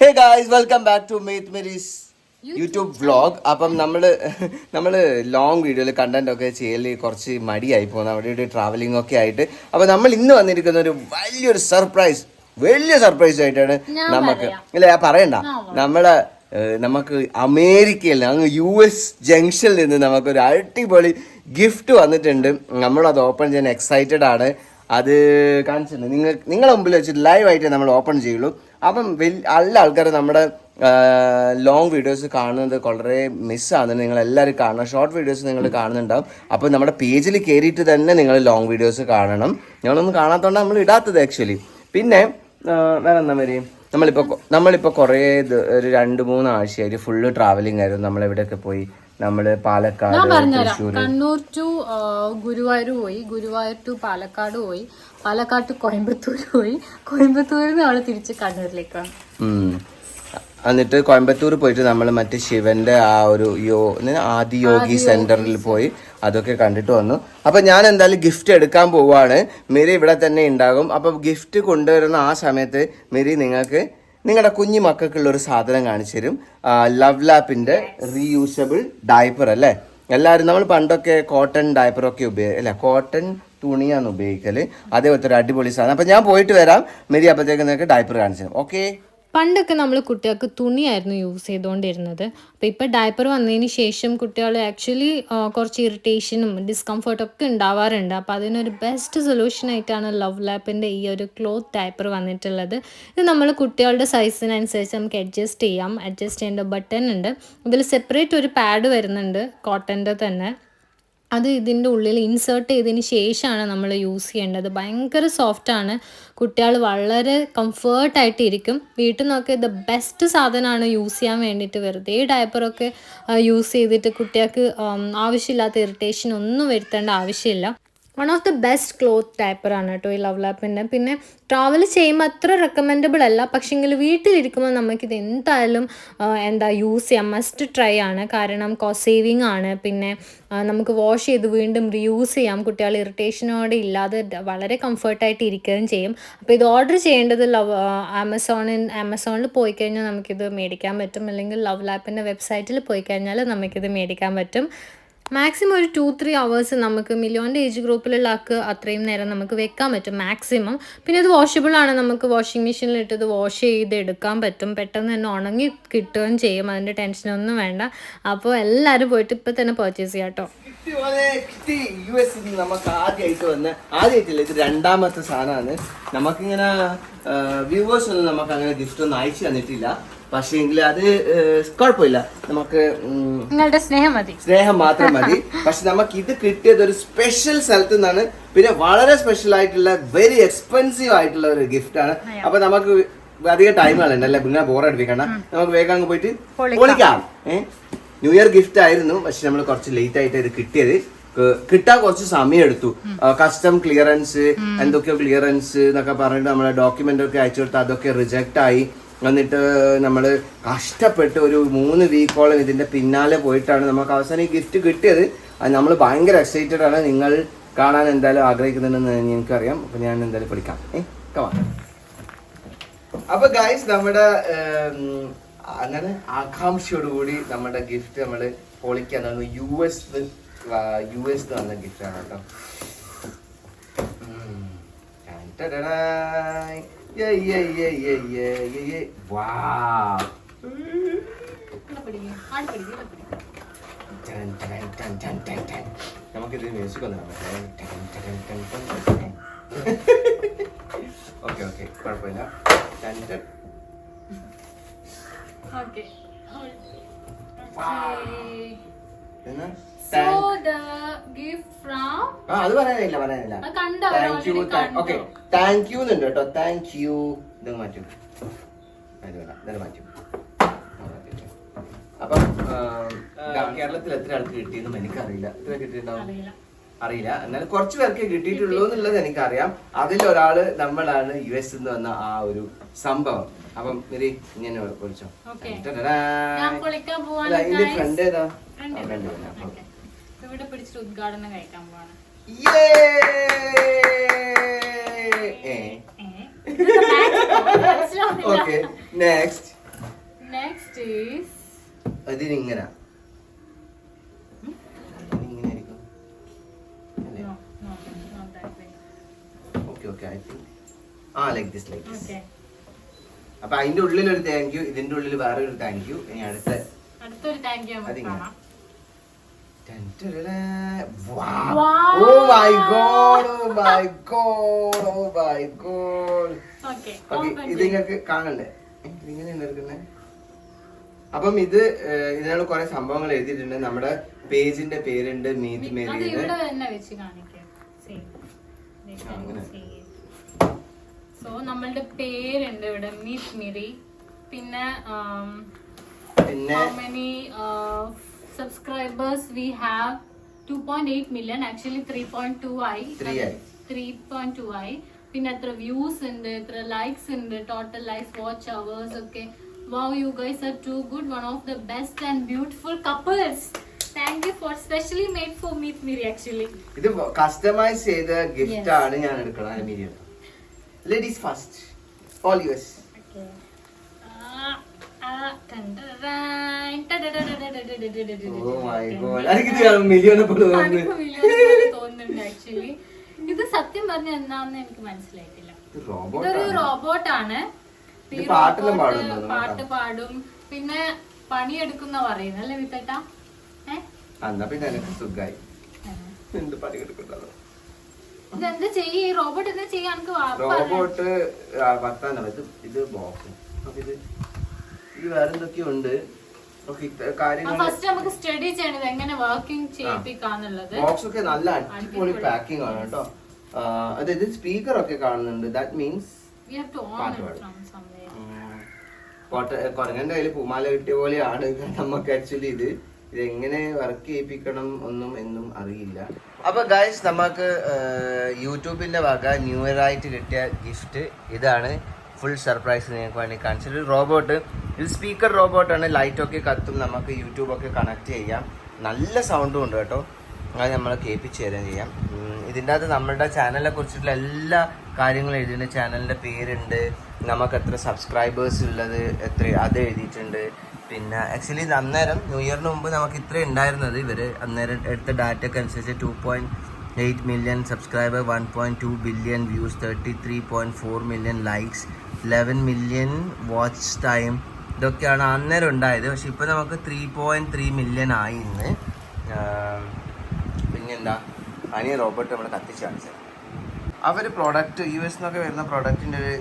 Hey guys welcome back to Meeth Miri's YouTube vlog അപ്പം നമ്മൾ നമ്മൾ ലോങ് വീഡിയോയിൽ കണ്ടന്റ് ഒക്കെ ചെയ്യൽ കുറച്ച് മടിയായി പോകുന്നു. അവിടെ ഇവിടെ ട്രാവലിംഗ് ഒക്കെ ആയിട്ട്. അപ്പം നമ്മൾ ഇന്ന് വന്നിരിക്കുന്ന ഒരു വലിയൊരു സർപ്രൈസ് വലിയ സർപ്രൈസ് ആയിട്ടാണ് നമുക്ക്. ഇല്ല പറയണ്ട. നമ്മളെ നമുക്ക് അമേരിക്കയിൽ അങ്ങ് യു എസ് ജംഗ്ഷനിൽ നിന്ന് നമുക്കൊരു അടിപൊളി ഗിഫ്റ്റ് വന്നിട്ടുണ്ട്. നമ്മളത് ഓപ്പൺ ചെയ്യാൻ എക്സൈറ്റഡ് ആണ്. അത് കാണിച്ചിട്ടുണ്ട്. നിങ്ങൾ നിങ്ങളുടെ മുമ്പിൽ വെച്ചിട്ട് ലൈവായിട്ട് നമ്മൾ ഓപ്പൺ ചെയ്യുള്ളൂ. അപ്പം വലിയ നല്ല ആൾക്കാർ നമ്മുടെ ലോങ് വീഡിയോസ് കാണുന്നത് വളരെ മിസ്സാണ് നിങ്ങൾ എല്ലാവരും കാണണം. ഷോർട്ട് വീഡിയോസ് നിങ്ങൾ കാണുന്നുണ്ടാവും. അപ്പോൾ നമ്മുടെ പേജിൽ കയറിയിട്ട് തന്നെ നിങ്ങൾ ലോങ് വീഡിയോസ് കാണണം. ഞങ്ങളൊന്നും കാണാത്തതുകൊണ്ട് നമ്മൾ ഇടാത്തത് ആക്ച്വലി പിന്നെ വേറെ എന്താ വരെയും നമ്മളിപ്പോൾ നമ്മളിപ്പോൾ കുറേ ഒരു രണ്ട് മൂന്ന് ആഴ്ചയായിട്ട് ഫുള്ള് ട്രാവലിംഗ് ആയിരുന്നു. നമ്മൾ എവിടെയൊക്കെ പോയി? നമ്മൾ പാലക്കാട് കണ്ണൂർ ടു ഗുരുവായൂർ പോയി. ഗുരുവായൂർ ടു പാലക്കാട് പോയി. പാലക്കാട് ടു കോയമ്പത്തൂർ പോയി. കോയമ്പത്തൂരിൽ നിന്ന് അവിടെ തിരിച്ച് കണ്ണൂരിലേക്കാണ്. എന്നിട്ട് കോയമ്പത്തൂർ പോയിട്ട് നമ്മൾ മറ്റേ ശിവന്റെ ആ ഒരു യോ ആദി ആദിയോഗി സെന്ററിൽ പോയി അതൊക്കെ കണ്ടിട്ട് വന്നു. അപ്പൊ ഞാൻ എന്തായാലും ഗിഫ്റ്റ് എടുക്കാൻ പോവാണ്. മെരി ഇവിടെ തന്നെ ഉണ്ടാകും. അപ്പൊ ഗിഫ്റ്റ് കൊണ്ടുവരുന്ന ആ സമയത്ത് മെരി നിങ്ങൾക്ക് നിങ്ങളുടെ കുഞ്ഞു മക്കൾക്കുള്ള ഒരു സാധനം കാണിച്ചു തരും. ലവ് ലാപ്പിന്റെ റീയൂസബിൾ ഡയപ്പർ അല്ലേ? എല്ലാവരും നമ്മൾ പണ്ടൊക്കെ കോട്ടൺ ഡയപ്പറൊക്കെ ഉപയോഗിക്കും അല്ല കോട്ടൺ തുണിയാണ് ഉപയോഗിക്കൽ. അതേപോലത്തെ ഒരു അടിപൊളി സാധനം. അപ്പൊ ഞാൻ പോയിട്ട് വരാം. മെരി അപ്പോഴത്തേക്ക് നിങ്ങൾക്ക് ഡയപ്പർ കാണിച്ചു ഓക്കെ പണ്ടൊക്കെ നമ്മൾ കുട്ടികൾക്ക് തുണിയായിരുന്നു യൂസ് ചെയ്തുകൊണ്ടിരുന്നത് അപ്പോൾ ഇപ്പോൾ ഡയപ്പർ വന്നതിന് ശേഷം കുട്ടികൾ ആക്ച്വലി കുറച്ച് ഇറിറ്റേഷനും ഡിസ്കംഫർട്ടും ഒക്കെ ഉണ്ടാവാറുണ്ട്. അപ്പോൾ അതിനൊരു ബെസ്റ്റ് സൊല്യൂഷൻ ആയിട്ടാണ് ലവ് ലാപ്പിന്റെ ഈ ഒരു ക്ലോത്ത് ഡയപ്പർ വന്നിട്ടുള്ളത്. ഇത് നമ്മൾ കുട്ടികളുടെ സൈസിനനുസരിച്ച് നമുക്ക് അഡ്ജസ്റ്റ് ചെയ്യാം. അഡ്ജസ്റ്റ് ചെയ്യേണ്ട ബട്ടൺ ഉണ്ട്. ഇതിൽ സെപ്പറേറ്റ് ഒരു പാഡ് വരുന്നുണ്ട്. കോട്ടന്റെ തന്നെ. അത് ഇതിന്റെ ഉള്ളിൽ ഇൻസേർട്ട് ചെയ്തതിന് ശേഷമാണ് നമ്മൾ യൂസ് ചെയ്യേണ്ടത്. ഭയങ്കര സോഫ്റ്റാണ് കുട്ടികൾ വളരെ കംഫേർട്ടായിട്ട് ഇരിക്കും വീട്ടിൽ നിന്നൊക്കെ ദ ബെസ്റ്റ് സാധനമാണ് യൂസ് ചെയ്യാൻ വേണ്ടിയിട്ട് വെറുതെ ഡയപ്പറൊക്കെ യൂസ് ചെയ്തിട്ട് കുട്ടികൾക്ക് ആവശ്യമില്ലാത്ത ഇറിറ്റേഷൻ ഒന്നും വരുത്തേണ്ട ആവശ്യമില്ല. One of the best cloth ടൈപ്പറാണ് കേട്ടോ ഈ ലവ് ലാപ്പിന്റെ പിന്നെ ട്രാവൽ ചെയ്യുമ്പോൾ അത്ര റെക്കമെൻഡബിൾ അല്ല. പക്ഷേങ്കിൽ വീട്ടിലിരിക്കുമ്പോൾ നമുക്കിത് എന്തായാലും എന്താ യൂസ് ചെയ്യാം. മസ്റ്റ് ട്രൈ ആണ്. കാരണം കോസ്റ്റ് സേവിങ് ആണ്. പിന്നെ നമുക്ക് വാഷ് ചെയ്ത് വീണ്ടും റീയൂസ് ചെയ്യാം. കുട്ടികൾ ഇറിറ്റേഷനോടെ ഇല്ലാതെ വളരെ കംഫർട്ടായിട്ട് ഇരിക്കുകയും ചെയ്യും. അപ്പോൾ ഇത് ഓർഡർ ചെയ്യേണ്ടത് ലവ് ആമസോണിൻ ആമസോണിൽ പോയി കഴിഞ്ഞാൽ നമുക്കിത് മേടിക്കാൻ പറ്റും. അല്ലെങ്കിൽ ലവ് ലാപ്പിന്റെ വെബ്സൈറ്റിൽ പോയി കഴിഞ്ഞാൽ നമുക്കിത് മേടിക്കാൻ പറ്റും. മാക്സിമം ഒരു ടു ത്രീ അവേഴ്സ് നമുക്ക് മില്യോന്റെ ഏജ് ഗ്രൂപ്പിലുള്ള ആൾക്ക് അത്രയും നേരം നമുക്ക് വെക്കാൻ പറ്റും മാക്സിമം പിന്നെ ഇത് വാഷബിൾ ആണ് നമുക്ക് വാഷിംഗ് മെഷീനിൽ ഇട്ട് ഇത് വാഷ് ചെയ്ത് എടുക്കാൻ പറ്റും. പെട്ടെന്ന് തന്നെ ഉണങ്ങി കിട്ടുകയും ചെയ്യും അതിന്റെ ടെൻഷനൊന്നും വേണ്ട. അപ്പോൾ എല്ലാവരും പോയിട്ട് ഇപ്പം തന്നെ പർച്ചേസ് ചെയ്യാം കേട്ടോ നമുക്ക് ഇത് രണ്ടാമത്തെ സാധനമാണ്. നമുക്കിങ്ങനെ വ്യൂവേഴ്സ് ഒന്നും നമുക്ക് അങ്ങനെ ഗിഫ്റ്റ് ഒന്നും അയച്ചു തന്നിട്ടില്ല. പക്ഷേ എങ്കിൽ അത് കുഴപ്പമില്ല. നമുക്ക് നിങ്ങളുടെ സ്നേഹം മതി. സ്നേഹം മാത്രം മതി. പക്ഷെ നമുക്ക് ഇത് കിട്ടിയത് ഒരു സ്പെഷ്യൽ സ്ഥലത്ത് നിന്നാണ്. പിന്നെ വളരെ സ്പെഷ്യൽ ആയിട്ടുള്ള വെരി എക്സ്പെൻസീവ് ആയിട്ടുള്ള ഒരു ഗിഫ്റ്റ് ആണ്. അപ്പൊ നമുക്ക് അധികം ടൈം കളയണ്ട അല്ലെ? പിന്നെ ബോറടിപ്പിക്കണ്ട നമുക്ക് വേഗം അങ്ങ് പോയിട്ട് പൊളിക്കാം. ഏഹ് ന്യൂ ഇയർ ഗിഫ്റ്റ് ആയിരുന്നു. പക്ഷെ നമ്മൾ കുറച്ച് ലേറ്റ് ആയിട്ട് ഇത് കിട്ടിയത്. കിട്ടാൻ കുറച്ച് സമയം എടുത്തു. കസ്റ്റം ക്ലിയറൻസ് എന്തൊക്കെയോ ക്ലിയറൻസ് എന്നൊക്കെ പറഞ്ഞിട്ട് നമ്മളെ ഡോക്യുമെന്റ് ഒക്കെ അയച്ചു കൊടുത്ത് അതൊക്കെ റിജക്റ്റ് ആയി. എന്നിട്ട് നമ്മൾ കഷ്ടപ്പെട്ട് ഒരു മൂന്ന് വീക്കോളം ഇതിന്റെ പിന്നാലെ പോയിട്ടാണ് നമുക്ക് അവസാനം ഈ ഗിഫ്റ്റ് കിട്ടിയത്. അത് നമ്മൾ ഭയങ്കര എക്സൈറ്റഡ് ആണ്. നിങ്ങൾ കാണാൻ എന്തായാലും ആഗ്രഹിക്കുന്നുണ്ടെന്ന് എനിക്കറിയാം. അപ്പോൾ ഞാൻ എന്തായാലും പഠിക്കാം. ഏ കമാ അപ്പൊ ഗൈസ് നമ്മുടെ അങ്ങനെ ആകാംക്ഷയോടുകൂടി നമ്മുടെ ഗിഫ്റ്റ് നമ്മൾ പൊളിക്കാൻ യു എസ് യു എസ് വന്ന ഗിഫ്റ്റ് ആണ് കേട്ടോ. ഉം. ടാൻ ടടടായ്. യേ, യേ, യേ, യേ, യേ, യേ, യേ. Wow. ടൻ, ടൻ, ടൻ, ടൻ, ടൻ, ടൻ. നമുക്കിത് മ്യൂസിക് ഒന്ന് ഓക്കെ ഓക്കെ കുഴപ്പമില്ല ടൻ, ടൻ. എന്നാ? So the gift from ആ അത് പറയാനില്ല പറയാനില്ല. അത് കണ്ടോ? താങ്ക് യു already കണ്ടോ? ഓക്കെ താങ്ക് യു എന്നുണ്ട് കേട്ടോ. താങ്ക് യു ഇത് മാറ്റും. അത് വേണ്ട ഇത് മാറ്റും. അപ്പം ആ, കേരളത്തിൽ എത്ര ആൾക്ക് കിട്ടിയെന്നും എനിക്കറിയില്ല. എത്ര കിട്ടിയിട്ടുണ്ടാവും? അറിയില്ല. അറിയില്ല. എന്നാലും കുറച്ച് പേർക്ക് കിട്ടിയിട്ടുള്ളൂ എന്നുള്ളത് എനിക്കറിയാം. അതിലൊരാൾ നമ്മളാണ് യു എസ് എന്ന് വന്ന ആ ഒരു സംഭവം. അപ്പം മിരി ഇങ്ങനെ Okay. ഞാൻ പോവാണ് അല്ല, ഇതിന്റെ guys. ഫ്രണ്ട് ഏതാ. അപ്പം Okay. ഇവിടെ പിടിച്ചിട്ട് ഉദ്ഘാടനം കഴിക്കാൻ പോവാണ്. നെക്സ്റ്റ് നെക്സ്റ്റ് ആ അപ്പൊ അതിന്റെ ഉള്ളിൽ ഒരു താങ്ക് യു ഇതിന്റെ ഉള്ളിൽ വേറെ ഒരു താങ്ക് യു ഇനി അടുത്ത അടുത്തൊരു താങ്ക് യു അതിങ്ങനെ. ഇത് നിങ്ങൾക്ക് കാണല്ലേ ഇതിങ്ങനെയാണ് എടുക്കുന്നത് അപ്പം ഇത് ഇതിനോട് കുറെ സംഭവങ്ങൾ എഴുതിയിട്ടുണ്ട്. നമ്മുടെ പേജിന്റെ പേരുണ്ട് മീറ്റ് മേരി സോ നമ്മളുടെ പേരുണ്ട് ഇവിടെ മീറ്റ് മിറി പിന്നെ പിന്നെ subscribers we have 2.8 million actually 3.2 ആയി 3.2 ആയി പിന്നെ എത്ര വ്യൂസ് ഉണ്ട് എത്ര ലൈക്സ് ഉണ്ട് ടോട്ടൽ ലൈക്സ് വാച്ച് അവേഴ്സ് ഒക്കെ. Wow you guys are too good one of the best and beautiful couples thank you for specially made for Meeth Miri actually ഇത് customize ചെയ്ത ഗിഫ്റ്റ് ആണ് ഞാൻ എടുക്കണം ladies first all yours actually ഇത് സത്യം പറഞ്ഞ എന്താന്ന് എനിക്ക് മനസ്സിലായിട്ടില്ല ഇതൊരു റോബോട്ടാണ് പാട്ട് പാടും പിന്നെ പണിയെടുക്കുന്ന പറയുന്ന അല്ലെ വിത്തട്ട ഇതെന്താ ചെയ്യ റോബോട്ട് എന്താ ചെയ്യാൻ റോബോട്ട് ഇത് ഇത് ബോക്സ് ഇത് ഇത് വേറെ എന്തൊക്കെയോ ഉണ്ട് ഫസ്റ്റ് നമുക്ക് സ്റ്റഡി ചെയ്യണത് എങ്ങനെ വർക്കിംഗ് ചെയ്യിപ്പിക്കാന്നുള്ളത്. ബോക്സ് ഒക്കെ നല്ല അടിപൊളി പാക്കിംഗ് ആണ് കേട്ടോ. അതായത് സ്പീക്കർ ഒക്കെ കാണുന്നുണ്ട്. ദാറ്റ് മീൻസ് കൊരങ്ങന്റെ കയ്യിൽ പൂമാല കിട്ടിയ പോലെയാണ് നമുക്ക് ആക്ച്വലി ഇത്. ഇത് എങ്ങനെ വർക്ക് ചെയ്യിപ്പിക്കണം ഒന്നും എന്നും അറിയില്ല. അപ്പൊ ഗൈസ് നമുക്ക് യൂട്യൂബിന്റെ വക ന്യൂ ഇയർ ആയിട്ട് കിട്ടിയ ഗിഫ്റ്റ് ഇതാണ്. ഫുൾ സർപ്രൈസ് നിങ്ങൾക്ക് വേണ്ടി കാണിച്ചത്. റോബോട്ട് ഇത് സ്പീക്കർ റോബോട്ടാണ് ലൈറ്റൊക്കെ കത്തും. നമുക്ക് യൂട്യൂബൊക്കെ കണക്ട് ചെയ്യാം. നല്ല സൗണ്ടും ഉണ്ട് കേട്ടോ. അത് നമ്മൾ കേൾപ്പിച്ച് തരാൻ ചെയ്യാം. ഇതിന്റെ അകത്ത് നമ്മുടെ ചാനലിനെ കുറിച്ചിട്ടുള്ള എല്ലാ കാര്യങ്ങളും എഴുതിയിട്ടുണ്ട്. ചാനലിന്റെ പേരുണ്ട്. നമുക്ക് എത്ര സബ്സ്ക്രൈബേഴ്സ് ഉള്ളത് എത്ര അത് എഴുതിയിട്ടുണ്ട്. പിന്നെ ആക്ച്വലി ഇത് അന്നേരം ന്യൂ ഇയറിന് മുമ്പ് നമുക്ക് ഇത്ര ഉണ്ടായിരുന്നത്. ഇവർ അന്നേരം എടുത്ത ഡാറ്റയ്ക്ക് അനുസരിച്ച് two point eight million subscriber one point two billion views thirty three point four million likes eleven million watch time ഇതൊക്കെയാണ് അന്നേരം ഉണ്ടായത്. പക്ഷെ ഇപ്പോൾ നമുക്ക് ത്രീ പോയിന്റ് ത്രീ മില്യൺ ആയി ഇന്ന്. പിന്നെന്താ? അനിയ റോബോട്ട് നമ്മൾ കത്തിച്ച് കാണിച്ചത്. അവർ പ്രോഡക്റ്റ് യു എസ് നിന്നൊക്കെ വരുന്ന പ്രോഡക്റ്റിന്റെ ഒരു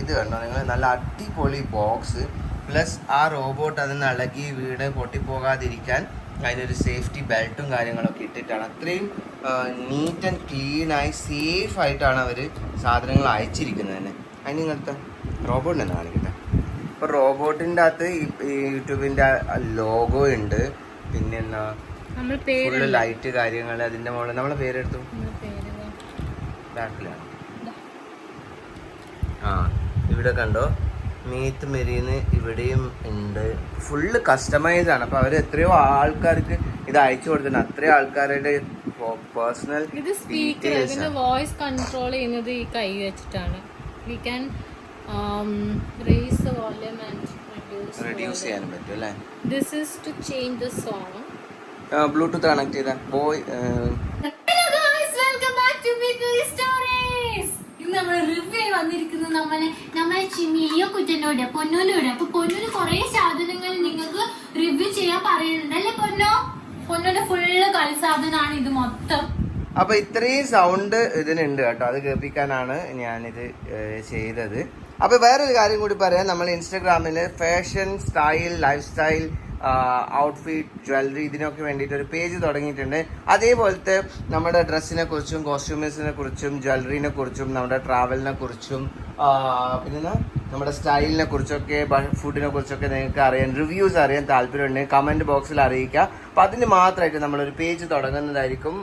ഇത് കണ്ടോ? നിങ്ങൾ നല്ല അടിപൊളി ബോക്സ് പ്ലസ് ആ റോബോട്ട് അതിന് ഇളകി വീട് പൊട്ടിപ്പോകാതിരിക്കാൻ അതിനൊരു സേഫ്റ്റി ബെൽറ്റും കാര്യങ്ങളൊക്കെ ഇട്ടിട്ടാണ്. അത്രയും നീറ്റ് ആൻഡ് ക്ലീനായി സേഫായിട്ടാണ് അവർ സാധനങ്ങൾ അയച്ചിരിക്കുന്നത് തന്നെ. അതിന് ഇങ്ങനത്തെ റോബോട്ടിനെ കാണിക്കട്ടെ ഇപ്പോൾ റോബോട്ടിന്റെ അകത്ത് യൂട്യൂബിന്റെ ലോഗോ ഉണ്ട്. പിന്നെ എന്നാ നമ്മൾ ഫുള്ള് ലൈറ്റ് കാര്യങ്ങൾ അതിന്റെ മുകളിൽ നമ്മളെ പേരെടുത്തു. പേര് ബാക്കിലാണ്. ആ ഇവിടെ കണ്ടോ? മീത്ത് മെരീന്ന് ഇവിടെയും ഉണ്ട്. ഫുള്ള് കസ്റ്റമൈസ് ആണ്. അപ്പൊ അവർ എത്രയോ ആൾക്കാർക്ക് ഇത് അയച്ചു കൊടുത്തിട്ടുണ്ട്. അത്രയോ ആൾക്കാരുടെ പേഴ്സണൽ ഇത് സ്പീക്കർ ഇതിന്റെ വോയിസ് കൺട്രോൾ ചെയ്യുന്നത് ഈ കൈ വെച്ചിട്ടാണ്. We can raise volume and reduce ചെയ്യാനും പറ്റും അല്ലേ? This is to change the song Bluetooth connect ചെയ്ത ബോയ് വന്നിരിക്കുന്നത് നമ്മളെ നമ്മളെ കുറ്റനോട് പൊന്നൂനോട്. അപ്പൊ പൊന്നൂന് കുറെ സാധനങ്ങൾ നിങ്ങൾക്ക് റിവ്യൂ ചെയ്യാൻ പറയുന്നുണ്ട്. അല്ലേ പൊന്നോ? പൊന്നൂന്റെ ഫുള്ള് കളി സാധനമാണ് ഇത് മൊത്തം. അപ്പൊ ഇത്രയും സൗണ്ട് ഇതിനുണ്ട് കേട്ടോ. അത് കേൾപ്പിക്കാനാണ് ഞാനിത് ചെയ്തത്. അപ്പൊ വേറൊരു കാര്യം കൂടി പറയാം. നമ്മൾ ഇൻസ്റ്റഗ്രാമിൽ fashion style lifestyle outfit jewellery ഇതിനൊക്കെ വേണ്ടിയിട്ട് ഒരു പേജ് തുടങ്ങിയിട്ടുണ്ട്. അതേപോലത്തെ നമ്മുടെ ഡ്രസ്സിനെ കുറിച്ചും കോസ്റ്റ്യൂമേഴ്സിനെ കുറിച്ചും ജ്വല്ലറിനെ കുറിച്ചും നമ്മുടെ ട്രാവലിനെ കുറിച്ചും പിന്നെ നമ്മുടെ സ്റ്റൈലിനെ കുറിച്ചൊക്കെ ഫുഡിനെ കുറിച്ചൊക്കെ നിങ്ങൾക്ക് അറിയാൻ റിവ്യൂസ് അറിയാൻ താല്പര്യമുണ്ടെങ്കിൽ കമന്റ് ബോക്സിൽ അറിയിക്കുക. അപ്പം അതിന് മാത്രമായിട്ട് നമ്മളൊരു പേജ് തുടങ്ങുന്നതായിരിക്കും.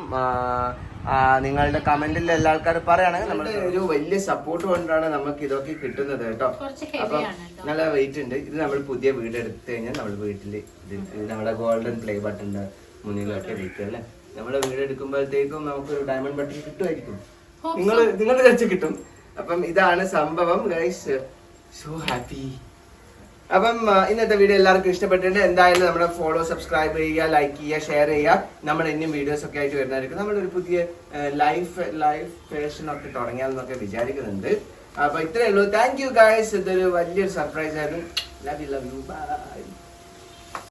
നിങ്ങളുടെ കമന്റിൽ എല്ലാ ആൾക്കാരും പറയുകയാണെങ്കിൽ നമ്മുടെ ഒരു വലിയ സപ്പോർട്ട് കൊണ്ടാണ് നമുക്ക് ഇതൊക്കെ കിട്ടുന്നത് കേട്ടോ. കുറച്ച് അപ്പം നല്ല വെയിറ്റ് ഉണ്ട്. ഇത് നമ്മൾ പുതിയ വീട് എടുത്തു കഴിഞ്ഞാൽ നമ്മൾ വീട്ടിൽ നമ്മുടെ ഗോൾഡൻ പ്ലേ ബട്ടൺ മുന്നിലൊക്കെ വെക്കുക അല്ലേ? നമ്മുടെ വീട് എടുക്കുമ്പോഴത്തേക്കും നമുക്ക് ഒരു ഡയമണ്ട് ബട്ടൺ കിട്ടുമായിരിക്കും. നിങ്ങൾ നിങ്ങളുടെ കഴിച്ച് കിട്ടും. അപ്പം ഇതാണ് സംഭവം ഗൈസ് സോ ഹാപ്പി അപ്പം ഇന്നത്തെ വീഡിയോ എല്ലാവർക്കും ഇഷ്ടപ്പെട്ടിട്ടുണ്ട്. എന്തായാലും നമ്മുടെ ഫോളോ സബ്സ്ക്രൈബ് ചെയ്യുക ലൈക്ക് ചെയ്യുക ഷെയർ ചെയ്യുക. നമ്മൾ ഇനിയും വീഡിയോസ് ഒക്കെ ആയിട്ട് വരുന്നതായിരിക്കും. നമ്മളൊരു പുതിയ ലൈഫ് ലൈഫ് ഫാഷൻ ഒക്കെ തുടങ്ങിയാലെന്നൊക്കെ വിചാരിക്കുന്നുണ്ട്. അപ്പൊ ഇത്രയേ ഉള്ളൂ. താങ്ക് യു ഗായ്സ് ഇതൊരു വലിയൊരു സർപ്രൈസ് ആയിരുന്നു. Love you love you bye